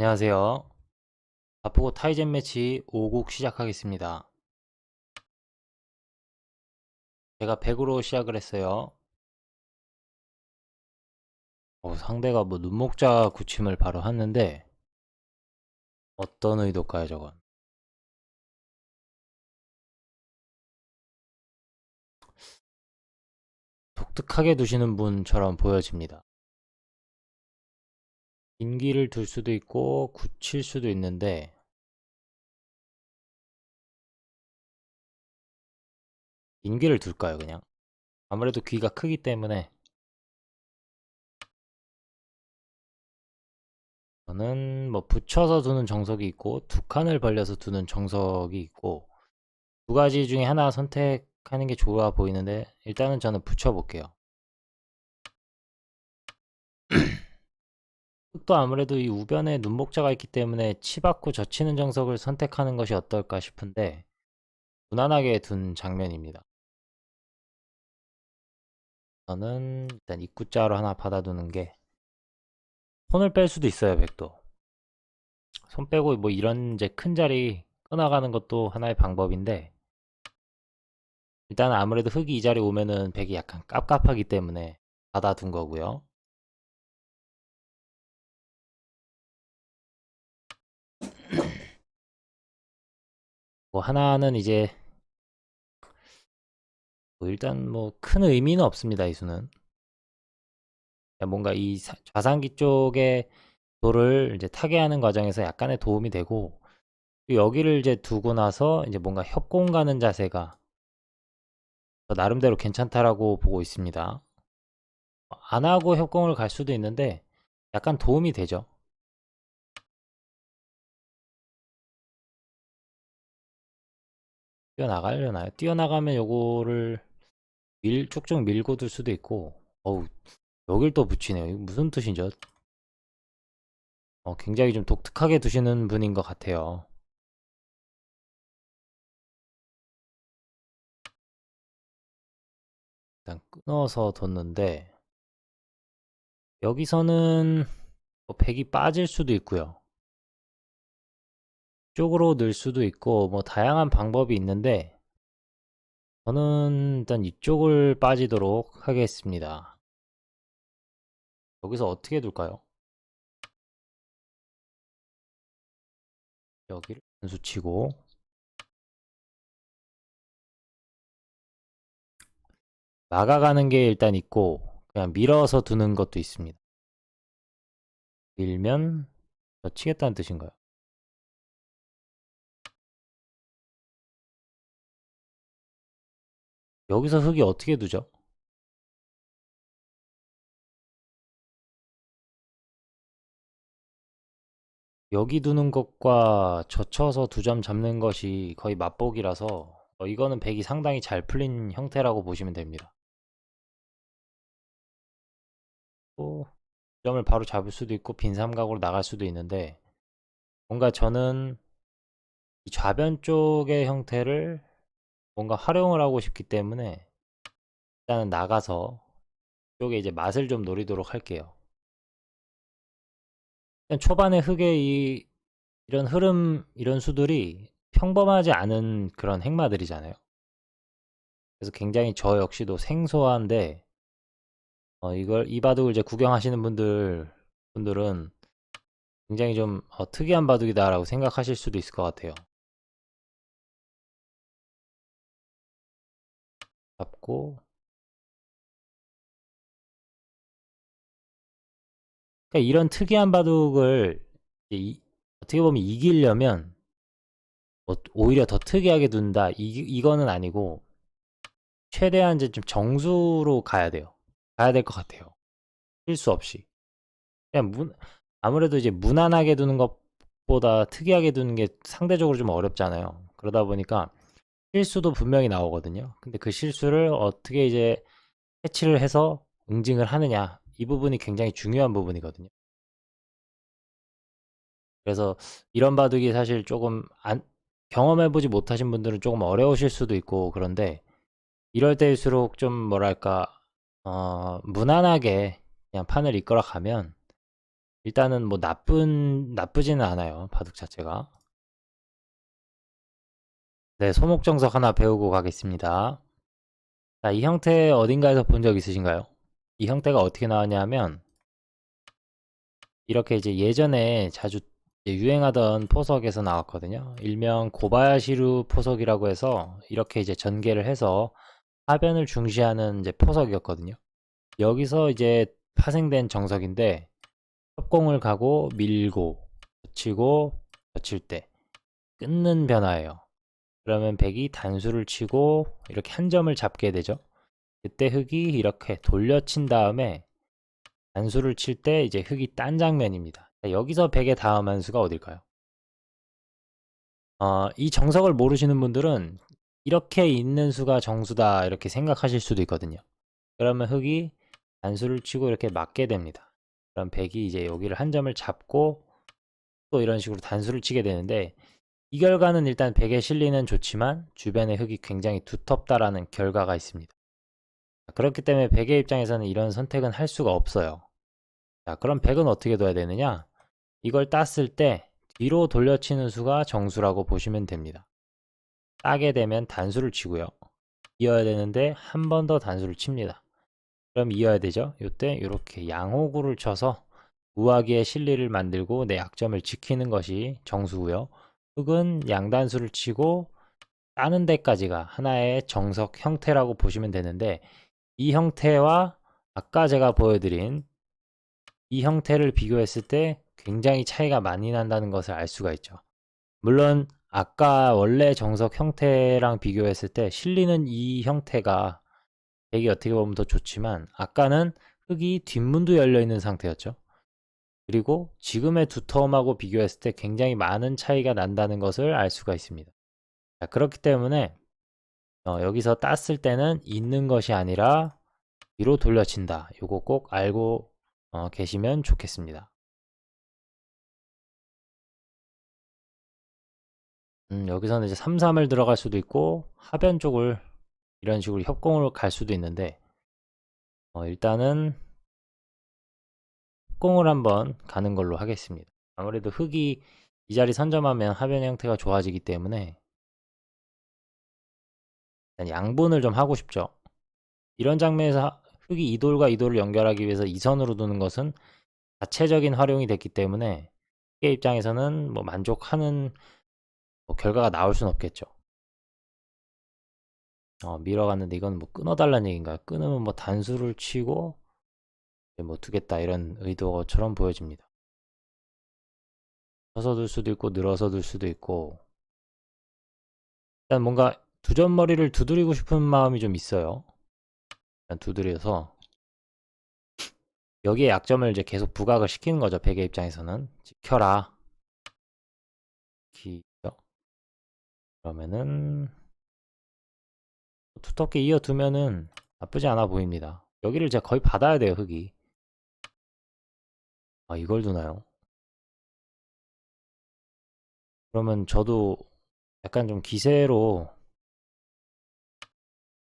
안녕하세요. 바쁘고 타이젠 매치 5국 시작하겠습니다. 제가 100으로 시작을 했어요. 어, 상대가 뭐 눈목자 구침을 바로 하는데 어떤 의도일까요, 저건? 독특하게 두시는 분처럼 보여집니다. 인기를 둘 수도 있고 굳힐 수도 있는데 인기를 둘까요, 그냥? 아무래도 귀가 크기 때문에 저는 뭐 붙여서 두는 정석이 있고 두 칸을 벌려서 두는 정석이 있고 두 가지 중에 하나 선택하는 게 좋아 보이는데 일단은 저는 붙여 볼게요. 흑도 아무래도 이 우변에 눈목자가 있기 때문에 치받고 젖히는 정석을 선택하는 것이 어떨까 싶은데 무난하게 둔 장면입니다. 저는 일단 입구자로 하나 받아두는 게 손을 뺄 수도 있어요, 백도. 손 빼고 뭐 이런 이제 큰 자리 끊어가는 것도 하나의 방법인데 일단 아무래도 흙이 이 자리에 오면은 백이 약간 깝깝하기 때문에 받아둔 거고요. 뭐 하나는 이제 뭐 일단 뭐 큰 의미는 없습니다, 이 수는. 그냥 뭔가 이 사- 좌상기 쪽에 돌을 이제 타개하는 과정에서 약간의 도움이 되고 여기를 이제 두고 나서 이제 뭔가 협공 가는 자세가 저 나름대로 괜찮다라고 보고 있습니다. 안 하고 협공을 갈 수도 있는데 약간 도움이 되죠. 뛰어나가려나요? 뛰어나가면 요거를 밀, 쭉쭉 밀고 둘 수도 있고 어우 여길 또 붙이네요. 이거 무슨 뜻이죠? 어, 굉장히 좀 독특하게 두시는 분인 것 같아요. 일단 끊어서 뒀는데 여기서는 뭐 백이 빠질 수도 있고요. 쪽으로 늘 수도 있고 뭐 다양한 방법이 있는데 저는 일단 이쪽을 빠지도록 하겠습니다. 여기서 어떻게 둘까요? 여기를 분수 치고 막아가는 게 일단 있고 그냥 밀어서 두는 것도 있습니다. 밀면 더 치겠다는 뜻인가요? 여기서 흙이 어떻게 두죠? 여기 두는 것과 젖혀서 두 점 잡는 것이 거의 맛보기라서 어, 이거는 백이 상당히 잘 풀린 형태라고 보시면 됩니다. 또 점을 바로 잡을 수도 있고 빈 삼각으로 나갈 수도 있는데 뭔가 저는 이 좌변 쪽의 형태를 뭔가 활용을 하고 싶기 때문에 일단은 나가서 이쪽에 이제 맛을 좀 노리도록 할게요. 초반에 흙의 이 이런 흐름 이런 수들이 평범하지 않은 그런 행마들이잖아요. 그래서 굉장히 저 역시도 생소한데 어, 이걸 이 바둑을 이제 구경하시는 분들 분들은 굉장히 좀 어, 특이한 바둑이다라고 생각하실 수도 있을 것 같아요. 잡고 그러니까 이런 특이한 바둑을 이- 어떻게 보면 이기려면 뭐 오히려 더 특이하게 둔다 이, 이거는 아니고 최대한 이제 좀 정수로 가야 돼요. 가야 될 것 같아요. 실수 없이. 그냥 문, 아무래도 이제 무난하게 두는 것보다 특이하게 두는 게 상대적으로 좀 어렵잖아요. 그러다 보니까 실수도 분명히 나오거든요. 근데 그 실수를 어떻게 이제 캐치를 해서 응징을 하느냐. 이 부분이 굉장히 중요한 부분이거든요. 그래서 이런 바둑이 사실 조금 안, 경험해보지 못하신 분들은 조금 어려우실 수도 있고 그런데 이럴 때일수록 좀 뭐랄까 어, 무난하게 그냥 판을 이끌어 가면 일단은 뭐 나쁜 나쁘지는 않아요. 바둑 자체가. 네, 소목정석 하나 배우고 가겠습니다. 자, 이 형태 어딘가에서 본 적 있으신가요? 이 형태가 어떻게 나왔냐면 이렇게 이제 예전에 자주 유행하던 포석에서 나왔거든요. 일명 고바야시루 포석이라고 해서 이렇게 이제 전개를 해서 하변을 중시하는 이제 포석이었거든요. 여기서 이제 파생된 정석인데 협공을 가고 밀고 젖히고 젖힐 때 끊는 변화예요. 그러면 백이 단수를 치고 이렇게 한 점을 잡게 되죠. 그때 흙이 이렇게 돌려친 다음에 단수를 칠 때 이제 흙이 딴 장면입니다. 자, 여기서 백의 다음 한 수가 어딜까요? 어, 이 정석을 모르시는 분들은 이렇게 있는 수가 정수다 이렇게 생각하실 수도 있거든요. 그러면 흙이 단수를 치고 이렇게 맞게 됩니다. 그럼 백이 이제 여기를 한 점을 잡고 또 이런 식으로 단수를 치게 되는데 이 결과는 일단 백의 실리는 좋지만 주변의 흙이 굉장히 두텁다라는 결과가 있습니다. 그렇기 때문에 백의 입장에서는 이런 선택은 할 수가 없어요. 자, 그럼 백은 어떻게 둬야 되느냐? 이걸 땄을 때 뒤로 돌려치는 수가 정수라고 보시면 됩니다. 따게 되면 단수를 치고요. 이어야 되는데 한 번 더 단수를 칩니다. 그럼 이어야 되죠. 이때 이렇게 양호구를 쳐서 우아기의 실리를 만들고 내 약점을 지키는 것이 정수고요. 흙은 양단수를 치고 따는 데까지가 하나의 정석 형태라고 보시면 되는데 이 형태와 아까 제가 보여드린 이 형태를 비교했을 때 굉장히 차이가 많이 난다는 것을 알 수가 있죠. 물론 아까 원래 정석 형태랑 비교했을 때 실리는 이 형태가 백이 어떻게 보면 더 좋지만 아까는 흙이 뒷문도 열려 있는 상태였죠. 그리고 지금의 두터움하고 비교했을 때 굉장히 많은 차이가 난다는 것을 알 수가 있습니다. 자, 그렇기 때문에 어, 여기서 땄을 때는 있는 것이 아니라 뒤로 돌려친다. 요거 꼭 알고 어, 계시면 좋겠습니다. 음, 여기서는 이제 3, 3을 들어갈 수도 있고 하변 쪽을 이런 식으로 협공을 갈 수도 있는데 어, 일단은 협공을 한번 가는 걸로 하겠습니다. 아무래도 흙이 이 자리 선점하면 하변 형태가 좋아지기 때문에 양분을 좀 하고 싶죠. 이런 장면에서 흙이 이 돌과 이 돌을 연결하기 위해서 이선으로 두는 것은 자체적인 활용이 됐기 때문에 흙의 입장에서는 뭐 만족하는 뭐 결과가 나올 수는 없겠죠. 어, 밀어갔는데 이건 뭐 끊어달라는 얘기인가요? 끊으면 뭐 단수를 치고 뭐 두겠다 이런 의도처럼 보여집니다. 쳐서 둘 수도 있고 늘어서 둘 수도 있고 일단 뭔가 두점머리를 두드리고 싶은 마음이 좀 있어요. 일단 두드려서 여기에 약점을 이제 계속 부각을 시키는 거죠. 백의 입장에서는 지켜라. 기죠. 그러면은 두텁게 이어두면은 나쁘지 않아 보입니다. 여기를 제가 거의 받아야 돼요, 흙이. 아, 이걸 두나요? 그러면 저도 약간 좀 기세로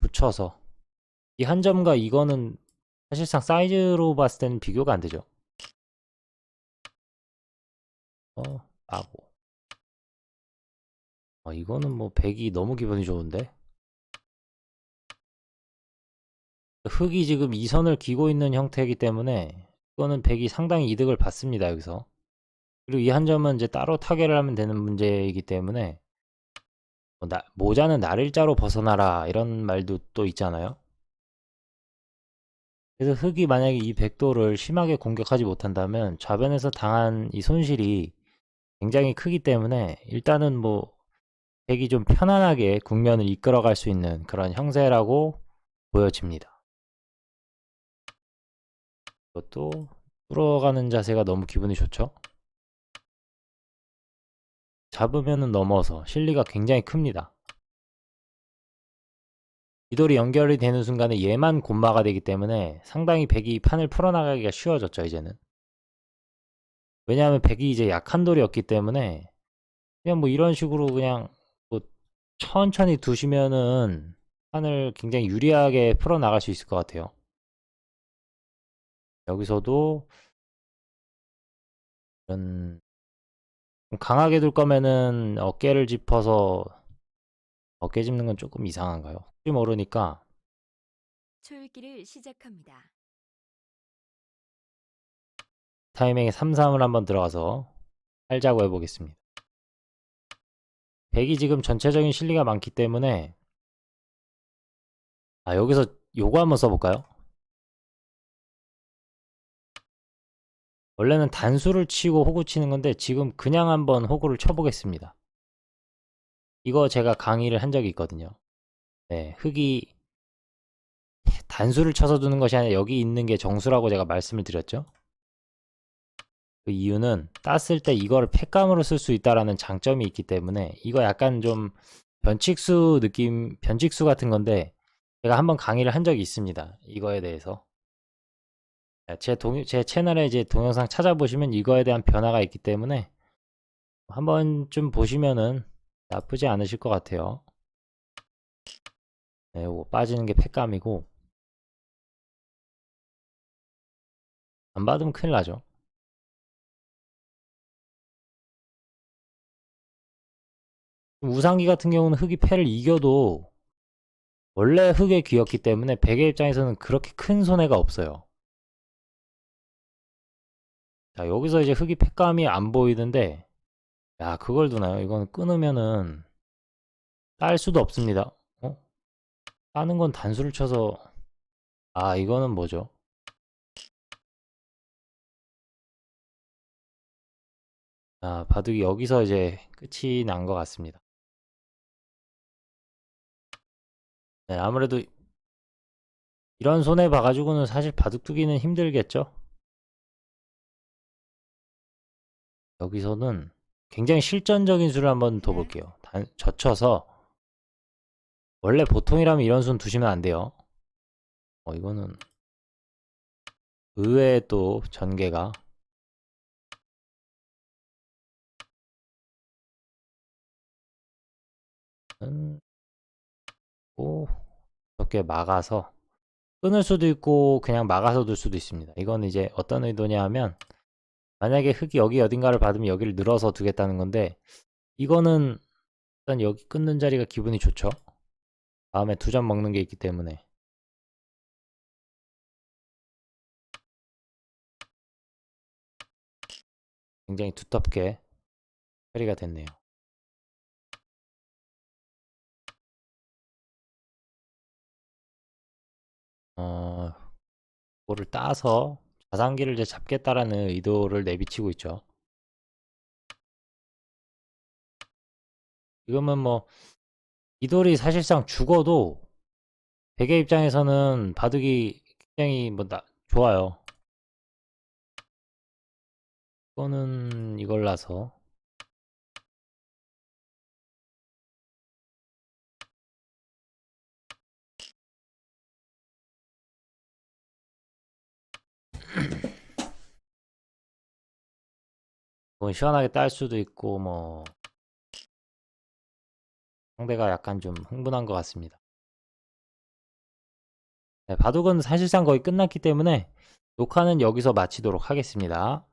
붙여서 이 한 점과 이거는 사실상 사이즈로 봤을 때는 비교가 안 되죠. 어, 나고. 아, 이거는 뭐 100이 너무 기분이 좋은데? 흙이 지금 이 선을 기고 있는 형태이기 때문에 이거는 100이 상당히 이득을 받습니다, 여기서. 그리고 이 한 점은 이제 따로 타결을 하면 되는 문제이기 때문에 뭐 나, 모자는 날일자로 벗어나라 이런 말도 또 있잖아요. 그래서 흙이 만약에 이 백도를 심하게 공격하지 못한다면 좌변에서 당한 이 손실이 굉장히 크기 때문에 일단은 뭐 백이 좀 편안하게 국면을 이끌어갈 수 있는 그런 형세라고 보여집니다. 이것도 뚫어가는 자세가 너무 기분이 좋죠? 잡으면은 넘어서 실리가 굉장히 큽니다. 이 돌이 연결이 되는 순간에 얘만 곤마가 되기 때문에 상당히 백이 판을 풀어나가기가 쉬워졌죠, 이제는. 왜냐하면 백이 이제 약한 돌이었기 때문에 그냥 뭐 이런 식으로 그냥 뭐 천천히 두시면은 판을 굉장히 유리하게 풀어나갈 수 있을 것 같아요. 여기서도 이런 좀 강하게 둘 거면은 어깨를 짚어서 어깨 짚는 건 조금 이상한가요? 혹시 모르니까 초읽기를 시작합니다. 타이밍에 3, 3을 한번 들어가서 살자고 해보겠습니다. 100이 지금 전체적인 실리가 많기 때문에 아 여기서 요거 한번 써볼까요? 원래는 단수를 치고 호구 치는 건데 지금 그냥 한번 호구를 쳐보겠습니다. 이거 제가 강의를 한 적이 있거든요. 네, 흙이 단수를 쳐서 두는 것이 아니라 여기 있는 게 정수라고 제가 말씀을 드렸죠. 그 이유는 땄을 때 이거를 팩감으로 쓸 수 있다라는 장점이 있기 때문에 이거 약간 좀 변칙수 느낌, 변칙수 같은 건데 제가 한번 강의를 한 적이 있습니다. 이거에 대해서. 제, 동, 제 채널에 이제 동영상 찾아보시면 이거에 대한 변화가 있기 때문에 한번 좀 보시면은 나쁘지 않으실 것 같아요. 네, 요거 빠지는 게 팩감이고 안 받으면 큰일 나죠. 우상기 같은 경우는 흙이 패를 이겨도 원래 흙의 귀였기 때문에 백의 입장에서는 그렇게 큰 손해가 없어요. 자, 여기서 이제 흙이 팩감이 안 보이는데, 야, 그걸 두나요? 이건 끊으면은, 딸 수도 없습니다. 어? 따는 건 단수를 쳐서, 아, 이거는 뭐죠? 아, 바둑이 여기서 이제 끝이 난 것 같습니다. 네, 아무래도 이런 손해 봐가지고는 사실 바둑 두기는 힘들겠죠? 여기서는 굉장히 실전적인 수를 한번 더 네. 볼게요. 단, 젖혀서 원래 보통이라면 이런 수는 두시면 안 돼요. 어, 이거는 의외의 또 전개가 음, 오, 이렇게 막아서 끊을 수도 있고 그냥 막아서 둘 수도 있습니다. 이건 이제 어떤 의도냐 하면 만약에 흙이 여기 어딘가를 받으면 여기를 늘어서 두겠다는 건데 이거는 일단 여기 끊는 자리가 기분이 좋죠. 다음에 두 점 먹는 게 있기 때문에 굉장히 두텁게 처리가 됐네요. 어, 그거를 따서 자산기를 이제 잡겠다라는 의도를 내비치고 있죠. 지금은 뭐 이돌이 사실상 죽어도 백의 입장에서는 바둑이 굉장히 뭐 나, 좋아요. 이거는 이걸라서 뭐 시원하게 딸 수도 있고 뭐 상대가 약간 좀 흥분한 것 같습니다. 네, 바둑은 사실상 거의 끝났기 때문에 녹화는 여기서 마치도록 하겠습니다.